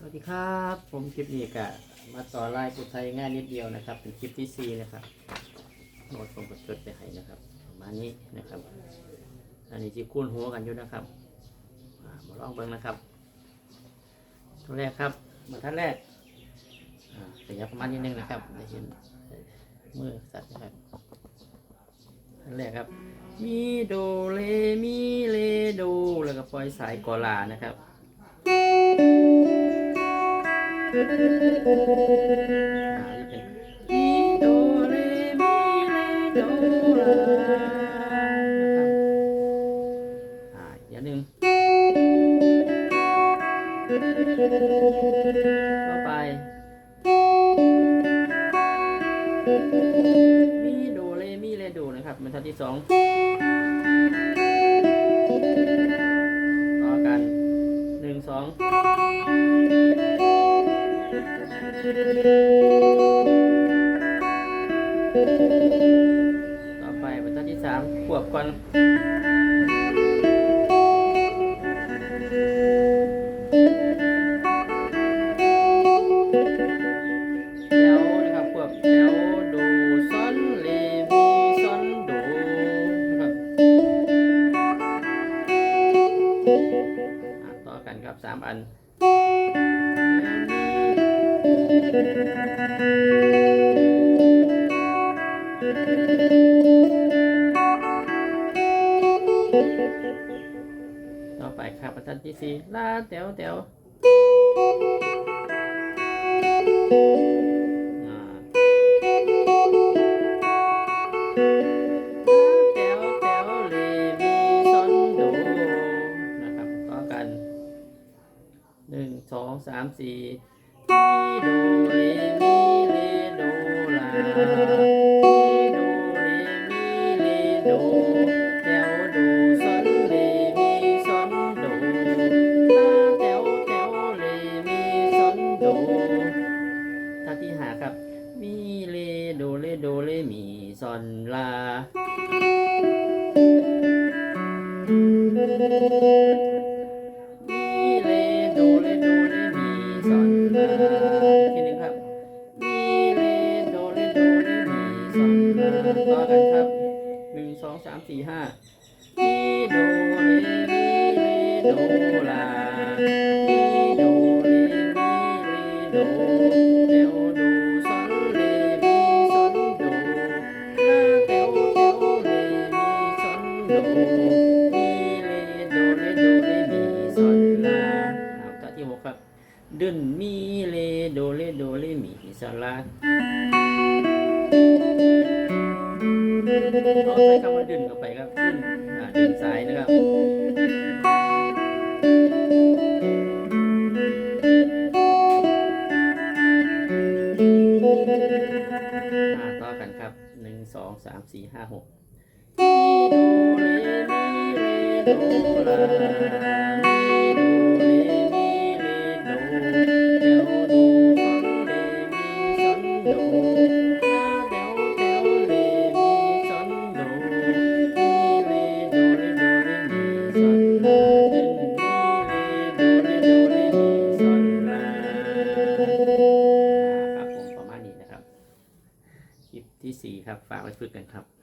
สวัสดีครับ ผมคลิปนี้กะมาต่อไล่กุไทยง่ายนิดเดียวนะครับ เป็นคลิปที่สี่นะครับโน้ตผมก็จดไปให้นะครับประมาณนี้นะครับ อันนี้ที่คุ้นหัวกันอยู่นะครับมาลองเบิ่งนะครับ ตัวแรกครับมาท่านแรกอ่าขยับประมาณนิดนึงนะครับได้เห็นมือสัตว์นะครับท่านแรกครับ มีโดเลมีเลโด แล้วก็ปล่อยสายกอลานะครับ อีโดเรมีเลโดลานะครับอ่าย่างหนึ่งต่อไป มีโดเรมีเลโดนะครับบรรทัดที่สองต่อกันหนึ่งสอง ต่อไปบรรทัดที่สามขวบก่อนแล้วนะครับขวบแล้วดูซอนเลมีซอนดูนะครับต่อกันครับสามอัน ต่อไปครับประทันที่สี่ลาเต๋วเต๋วอ่าลาเต๋วเต๋วเลมีซอนโดนะครับต่อกันหนึ่งสองสามสี่ ดเรมีเลโดลามีโดเรมีเลโดเต๋วโดซอนเลมีซอนโดลาเต๋วเต๋วเลมีซอนโดท่าที่หาครับ มีเลโดเลโดเลมีซอนลามี ต่อกันครับหนึ่งสองสามสี่ห้ามีโดเลมีเลโดลามีโดเลมีเลโดเตวโดซอนเลมีซอนโดลาเตวเตวเลมีซอนโดมีเลโดเลโดเลมีซอนลาเอาท่าที่หกครับดึนมีเลโดเลโดเลมีซอนลา เอาใส่คำว่าดึนเข้าไปครับดึนอ่าดึนซ้ายนะครับ อ่าต่อกันครับหนึ่งสองสามสี่ห้าหกมีโดเรมีเลโดลา ครับ ฝากไว้ฝึกกันครับ